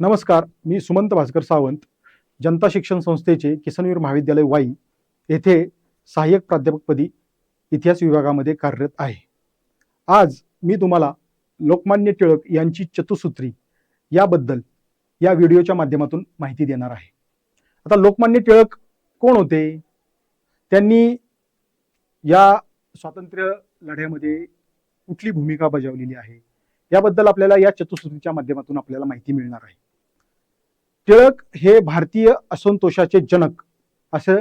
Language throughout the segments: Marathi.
नमस्कार मी सुमंत भास्कर सावंत जनता शिक्षण संस्थेचे किसनवीर महाविद्यालय वाई येथे सहाय्यक प्राध्यापकपदी इतिहास विभागामध्ये कार्यरत आहे. आज मी तुम्हाला लोकमान्य टिळक यांची चतुसूत्री याबद्दल या व्हिडिओच्या माध्यमातून माहिती देणार आहे. आता लोकमान्य टिळक कोण होते? त्यांनी या स्वातंत्र्य लढ्यामध्ये कुठली भूमिका बजावलेली आहे? याबद्दल आपल्याला या चतुसूत्रीच्या माध्यमातून आपल्याला माहिती मिळणार आहे. टिळक हे भारतीय असंतोषाचे जनक असं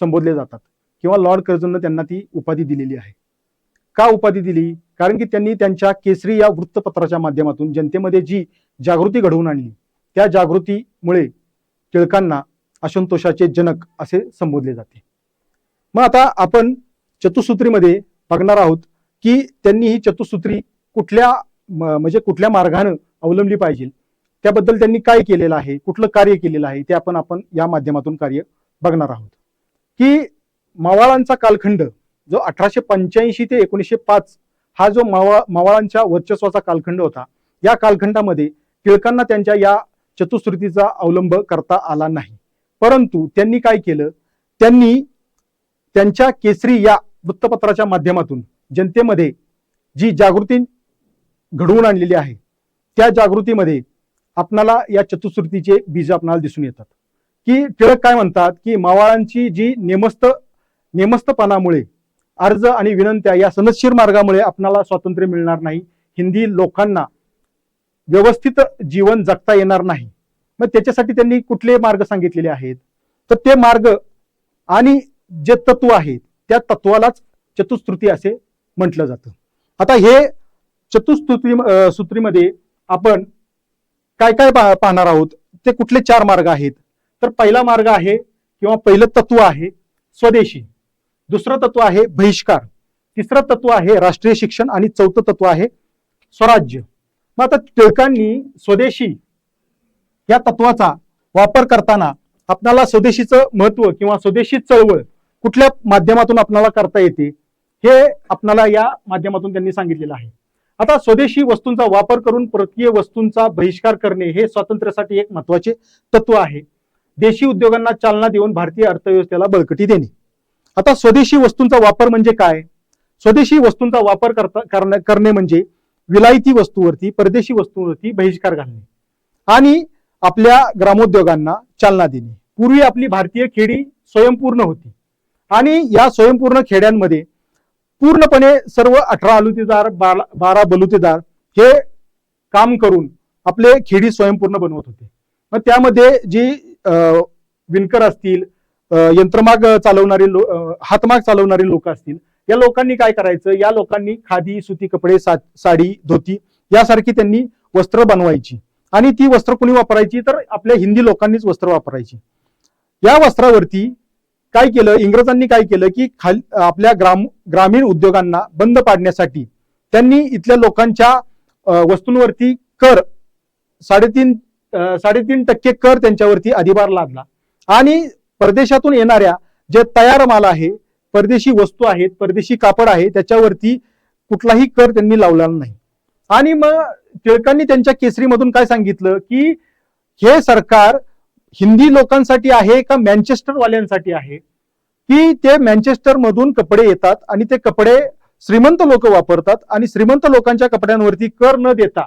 संबोधले जातात. किंवा लॉर्ड कर्जननं त्यांना ती उपाधी दिलेली आहे. का उपाधी दिली? कारण की त्यांनी त्यांच्या केसरी या वृत्तपत्राच्या माध्यमातून जनतेमध्ये जी जागृती घडवून आणली त्या जागृतीमुळे टिळकांना असंतोषाचे जनक असे संबोधले जाते. मग आता आपण चतुसूत्रीमध्ये बघणार आहोत की त्यांनी ही चतुसूत्री कुठल्या म- म्हणजे कुठल्या मार्गानं अवलंबली पाहिजे? त्याबद्दल त्यांनी काय केलेलं आहे कुठलं कार्य केलेलं आहे ते आपण आपण या माध्यमातून कार्य बघणार आहोत. की मावाळांचा कालखंड जो अठराशे पंच्याऐंशी ते एकोणीसशे पाच हा जो मावा मावळांच्या वर्चस्वाचा कालखंड होता या कालखंडामध्ये टिळकांना त्यांच्या या चतुश्रुतीचा अवलंब करता आला नाही. परंतु त्यांनी काय केलं? त्यांनी त्यांच्या केसरी या वृत्तपत्राच्या माध्यमातून जनतेमध्ये जी जागृती घडवून आणलेली आहे त्या जागृतीमध्ये आपणाला या चतुश्रुतीचे बीज आपणाला दिसून येतात. की टिळक काय म्हणतात? की मावाळांची जी नेमस्त नेमस्तपणामुळे अर्ज आणि विनंत्या या सनदशीर मार्गामुळे आपणाला स्वातंत्र्य मिळणार नाही. हिंदी लोकांना व्यवस्थित जीवन जगता येणार नाही. मग त्याच्यासाठी त्यांनी कुठले मार्ग सांगितलेले आहेत? तर ते मार्ग आणि जे तत्व आहे त्या तत्वालाच चतुस्तृती असे म्हटलं जातं. आता हे चतुस्तुती सूत्रीमध्ये आपण काय काय पा- पाहणार आहोत? ते कुठले चार मार्ग आहेत? तर पहिला मार्ग आहे किंवा पहिलं तत्व आहे स्वदेशी. दुसरं तत्व आहे बहिष्कार. तिसरं तत्व आहे राष्ट्रीय शिक्षण आणि चौथं तत्व आहे स्वराज्य. मग आता टिळकांनी स्वदेशी या तत्वाचा वापर करताना आपल्याला स्वदेशीचं महत्त्व किंवा स्वदेशी चळवळ कुठल्या माध्यमातून आपणाला करता येते हे आपणाला या माध्यमातून त्यांनी सांगितलेलं आहे. आता स्वदेशी वस्तूंचा वापर करून परकीय वस्तूंचा बहिष्कार करणे हे स्वातंत्र्यासाठी एक महत्त्वाचे तत्व आहे. देशी उद्योगांना चालना देऊन भारतीय अर्थव्यवस्थेला बळकटी देणे. आता स्वदेशी वस्तूंचा वापर म्हणजे काय? स्वदेशी वस्तूंचा वापर करता करणे- करणे म्हणजे विलायती वस्तूवरती परदेशी वस्तूंवरती बहिष्कार घालणे आणि आपल्या ग्रामोद्योगांना चालना देणे. पूर्वी आपली भारतीय खेडी स्वयंपूर्ण होती आणि या स्वयंपूर्ण खेड्यांमध्ये पूर्णपणे सर्व अठरा अलुतेदार बारा बारा बलुतेदार हे काम करून आपले खेडी स्वयंपूर्ण बनवत होते. मग त्यामध्ये जी अं, विणकर असतील यंत्रमाग चालवणारे लो हातमाग चालवणारे लोक असतील या लोकांनी काय करायचं? या लोकांनी खादी सुती कपडे सा साडी धोती यासारखी त्यांनी वस्त्र बनवायची. आणि ती वस्त्र कुणी वापरायची? तर आपल्या हिंदी लोकांनीच वस्त्र वापरायची. या वस्त्रावरती काय केलं? इंग्रजांनी काय केलं की खाल आपल्या ग्राम ग्रामीण उद्योगांना बंद पाडण्यासाठी त्यांनी इथल्या लोकांच्या वस्तूंवरती कर साडेतीन साडेतीन टक्के कर त्यांच्यावरती अधिभार लादला. आणि परदेशातून येणाऱ्या जे तयार माल आहे परदेशी वस्तू आहेत परदेशी कापड आहे त्याच्यावरती कुठलाही कर त्यांनी लावला नाही. आणि मग टिळकांनी त्यांच्या केसरीमधून काय सांगितलं की हे सरकार हिंदी लोकांसाठी आहे का मँचेस्टर वाल्यांसाठी आहे? की ते मँचेस्टर मधून कपडे येतात आणि ते कपडे श्रीमंत लोक वापरतात आणि श्रीमंत लोकांच्या कपड्यांवरती कर न देता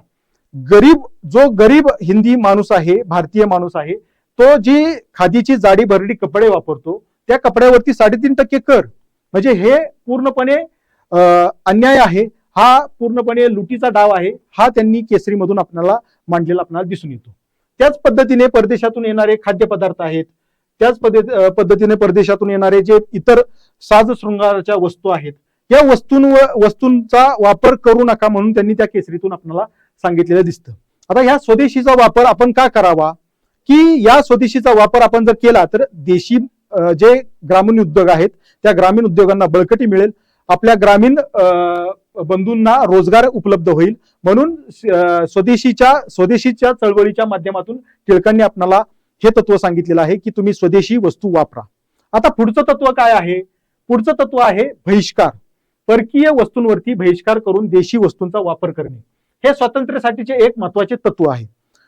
गरीब जो गरीब हिंदी माणूस आहे भारतीय माणूस आहे तो जी खादीची जाडी भरडी कपडे वापरतो त्या कपड्यावरती साडेतीन टक्के कर. म्हणजे हे पूर्णपणे अन्याय आहे. हा पूर्णपणे लुटीचा डाव आहे. हा त्यांनी केसरीमधून आपल्याला मांडलेला आपल्याला दिसून येतो. त्याच पद्धतीने परदेशातून येणारे खाद्यपदार्थ आहेत. त्याच पद्धतीने परदेशातून येणारे जे इतर साज शृंगाराच्या वस्तू आहेत या वस्तूंवर वस्तूंचा वापर करू नका म्हणून त्यांनी त्या केसरीतून आपल्याला सांगितलेलं दिसतं. आता ह्या स्वदेशीचा वापर आपण का करावा? की या स्वदेशीचा वापर आपण जर केला तर देशी जे ग्रामीण उद्योग आहेत त्या ग्रामीण उद्योगांना बळकटी मिळेल. आपल्या ग्रामीण बंधूंना रोजगार उपलब्ध होईल. म्हणून स्वदेशीच्या स्वदेशीच्या चळवळीच्या माध्यमातून टिळकांनी आपणाला हे तत्व सांगितलेलं आहे की तुम्ही स्वदेशी वस्तू वापरा. आता पुढचं तत्व काय आहे? पुढचं तत्व आहे बहिष्कार. परकीय वस्तूंवरती बहिष्कार करून देशी वस्तूंचा वापर करणे. हे स्वातंत्र्यासाठीचे एक महत्त्वाचे तत्व आहे.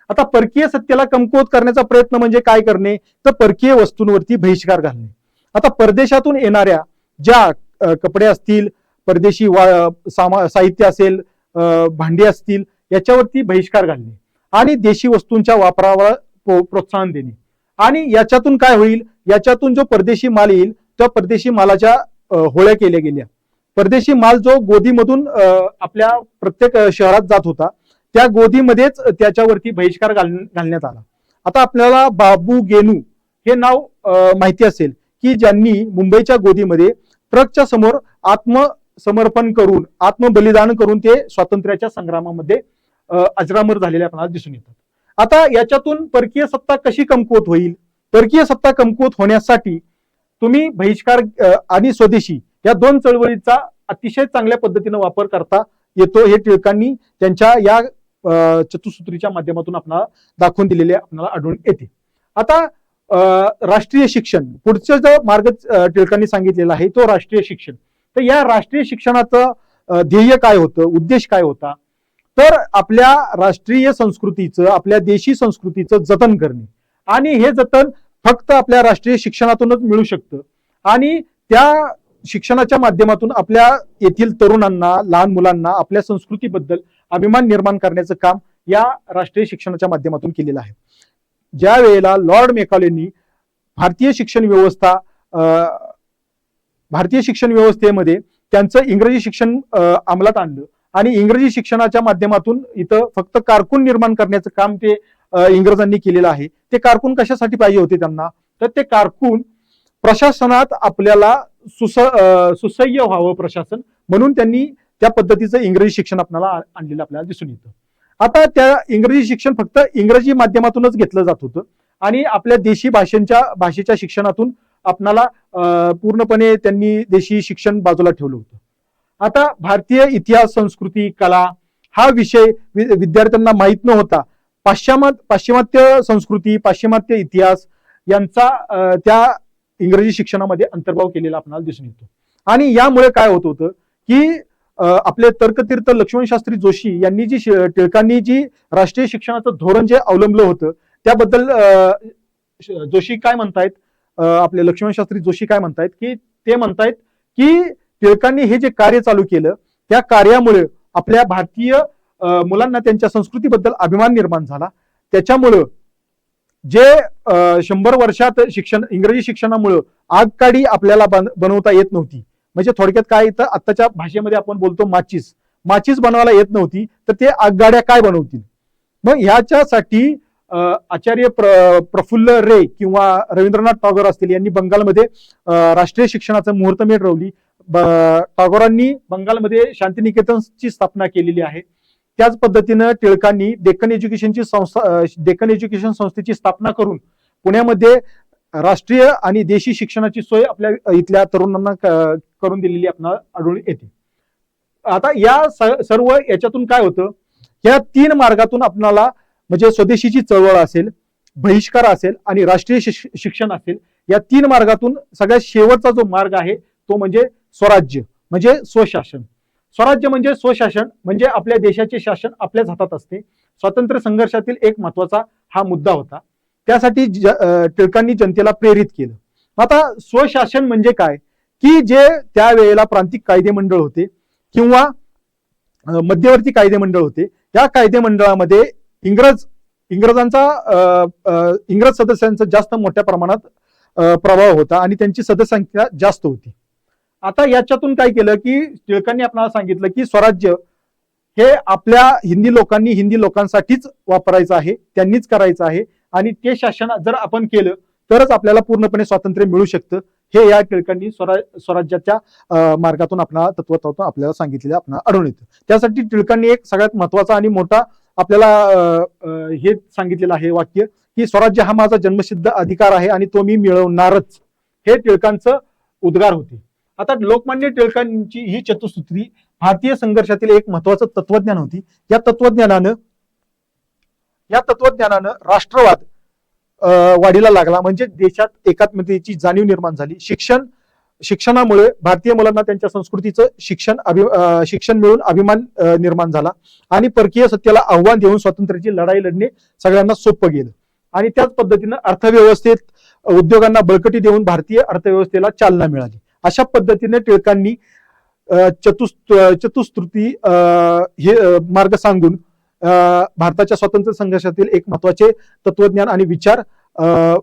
आता परकीय सत्तेला कमकुवत करण्याचा प्रयत्न म्हणजे काय करणे? तर परकीय वस्तूंवरती बहिष्कार घालणे. आता परदेशातून येणाऱ्या ज्या कपडे असतील परदेशी वा सामा साहित्य असेल भांडी असतील याच्यावरती बहिष्कार घालणे आणि देशी वस्तूंच्या वापरावर प्रो- प्रोत्साहन देणे. आणि याच्यातून काय होईल? याच्यातून जो परदेशी माल येईल त्या परदेशी मालाच्या होळ्या केल्या गेल्या. परदेशी माल जो गोदीमधून आपल्या प्रत्येक शहरात जात होता त्या गोदीमध्येच त्याच्यावरती बहिष्कार घाल घालण्यात आला. आता आपल्याला बाबू गेनू हे नाव माहिती असेल की ज्यांनी मुंबईच्या गोदीमध्ये ट्रकच्या समोर आत्म समर्पण करून आत्मबलिदान करून ते स्वातंत्र्याच्या संग्रामामध्ये अजरामर झालेले आपल्याला दिसून येतात. आता याच्यातून परकीय सत्ता कशी कमकुवत होईल? परकीय सत्ता कमकुवत होण्यासाठी तुम्ही बहिष्कार आणि स्वदेशी या दोन चळवळीचा अतिशय चांगल्या पद्धतीने वापर करता येतो हे टिळकांनी त्यांच्या या चतुसूत्रीच्या माध्यमातून आपल्याला दाखवून दिलेले आपल्याला आढळून येते. आता राष्ट्रीय शिक्षण पुढचा जो मार्ग टिळकांनी सांगितलेला आहे तो राष्ट्रीय शिक्षण. तर या राष्ट्रीय शिक्षणाचं ध्येय काय होतं? उद्देश काय होता? तर आपल्या राष्ट्रीय संस्कृतीचं आपल्या देशी संस्कृतीचं जतन करणे. आणि हे जतन फक्त आपल्या राष्ट्रीय शिक्षणातूनच मिळू शकतं. आणि त्या शिक्षणाच्या माध्यमातून आपल्या येथील तरुणांना लहान मुलांना आपल्या संस्कृतीबद्दल अभिमान निर्माण करण्याचं काम या राष्ट्रीय शिक्षणाच्या माध्यमातून केलेलं आहे. ज्या वेळेला लॉर्ड मेकॉलेंनी भारतीय शिक्षण व्यवस्था अं, भारतीय शिक्षण व्यवस्थेमध्ये त्यांचं इंग्रजी शिक्षण अंमलात आणलं. आणि इंग्रजी शिक्षणाच्या माध्यमातून इथं फक्त कारकून निर्माण करण्याचं काम ते इंग्रजांनी केलेलं आहे. ते कारकून कशासाठी पाहिजे होते त्यांना? तर ते कारकून प्रशासनात आपल्याला सुस अं, सुसह्य व्हावं प्रशासन म्हणून त्यांनी त्या पद्धतीचं इंग्रजी शिक्षण आपल्याला आणलेलं आपल्याला दिसून येतं. आता त्या इंग्रजी शिक्षण फक्त इंग्रजी माध्यमातूनच घेतलं जात होतं. आणि आपल्या देशी भाषेच्या भाषेच्या शिक्षणातून आपणाला पूर्णपणे त्यांनी देशी शिक्षण बाजूला ठेवलं होतं. आता भारतीय इतिहास संस्कृती कला हा विषय विद्यार्थ्यांना माहीत न होता पाश्चिमात्य पाश्चिमात्य संस्कृती पाश्चिमात्य इतिहास यांचा त्या इंग्रजी शिक्षणामध्ये अंतर्भाव केलेला आपल्याला दिसून येतो. आणि यामुळे काय होत होतं की आपले तर्कतीर्थ लक्ष्मण शास्त्री जोशी यांनी जी टिळकांनी जी राष्ट्रीय शिक्षणाचं धोरण जे अवलंबलं होतं त्याबद्दल अं, जोशी काय म्हणतायत? आपले लक्ष्मण शास्त्री जोशी काय म्हणतायत की ते म्हणतायत की टिळकांनी हे जे कार्य चालू केलं त्या कार्यामुळे आपल्या भारतीय मुलांना त्यांच्या संस्कृतीबद्दल अभिमान निर्माण झाला. त्याच्यामुळं जे अं, शंभर वर्षात शिक्षण इंग्रजी शिक्षणामुळं आगकाडी आपल्याला बन- बनवता येत नव्हती. म्हणजे थोडक्यात काय येतं आत्ताच्या भाषेमध्ये आपण बोलतो माचीस. माचीस बनवायला येत नव्हती तर ते आगगाड्या काय बनवतील? मग ह्याच्यासाठी आचार्य प्र प्रफुल्ल रे किंवा रवींद्रनाथ टागोर असतील यांनी बंगालमध्ये राष्ट्रीय शिक्षणाचं मुहूर्तमेढ रवली. ब- टागोरांनी बंगालमध्ये शांतिनिकेतनची स्थापना केलेली आहे. त्याच पद्धतीनं टिळकांनी डेक्कन एज्युकेशनची संस्था डेक्कन एज्युकेशन संस्थेची स्थापना करून पुण्यामध्ये राष्ट्रीय आणि देशी शिक्षणाची सोय आपल्या इथल्या तरुणांना करून दिलेली आपल्याला आढळून येते. आता या सर्व याच्यातून काय होतं? या तीन मार्गातून आपणाला म्हणजे स्वदेशीची चळवळ असेल बहिष्कार असेल आणि राष्ट्रीय शिक्षण असेल या तीन मार्गातून सगळ्यात शेवटचा जो मार्ग आहे तो म्हणजे स्वराज्य म्हणजे स्वशासन. स्वराज्य म्हणजे स्वशासन म्हणजे आपल्या देशाचे शासन आपल्याच हातात असते. स्वातंत्र्य संघर्षातील एक महत्त्वाचा हा मुद्दा होता. त्यासाठी ज- टिळकांनी जनतेला प्रेरित केलं. आता स्वशासन म्हणजे काय? की जे त्यावेळेला प्रांतिक कायदे मंडळ होते किंवा मध्यवर्ती कायदे मंडळ होते या कायदे मंडळामध्ये इंग्रज इंग्रजांचा अं, अं, इंग्रज सदस्यांचा जास्त मोठ्या प्रमाणात प्रभाव होता आणि त्यांची सदस्यसंख्या जास्त होती. आता याच्यातून काय केलं की टिळकांनी आपल्याला सांगितलं की स्वराज्य हे आपल्या हिंदी लोकांनी हिंदी लोकांसाठीच वापरायचं आहे त्यांनीच करायचं आहे आणि ते शासन जर आपण केलं तरच आपल्याला पूर्णपणे स्वातंत्र्य मिळू शकतं. हे या टिळकांनी स्वरा स्वराज्याच्या मार्गातून आपल्याला तत्वतत्व आपल्याला सांगितलेलं आपल्याला आढळून येतं. त्यासाठी टिळकांनी एक सगळ्यात महत्त्वाचा आणि मोठा आपल्याला अं, हे सांगितलेलं आहे वाक्य की स्वराज्य हा माझा जन्मसिद्ध अधिकार आहे आणि तो मी मिळवणारच. हे टिळकांचं उद्गार होते. आता लोकमान्य टिळकांची ही चतुसूत्री भारतीय संघर्षातील एक महत्वाचं तत्वज्ञान होती. या तत्वज्ञानानं या तत्वज्ञानानं राष्ट्रवाद अं, वाढीला लागला. म्हणजे देशात एकात्मतेची जाणीव निर्माण झाली. शिक्षण शिक्षणामुळे भारतीय मुलांना त्यांच्या संस्कृतीचं शिक्षण अभि शिक्षण मिळून अभिमान निर्माण झाला. आणि परकीय सत्याला आव्हान देऊन स्वातंत्र्याची लढाई लढणे सगळ्यांना सोपं गेलं. आणि त्याच पद्धतीनं अर्थव्यवस्थेत उद्योगांना बळकटी देऊन भारतीय अर्थव्यवस्थेला चालना मिळाली. अशा पद्धतीने टिळकांनी चतुस् चतुस्त्रुती हे मार्ग सांगून भारताच्या स्वातंत्र्य संघर्षातील एक महत्त्वाचे तत्वज्ञान आणि विचार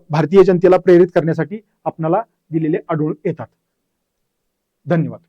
भारतीय जनतेला प्रेरित करण्यासाठी आपणाला दिलेले आढळून येतात. धन्यवाद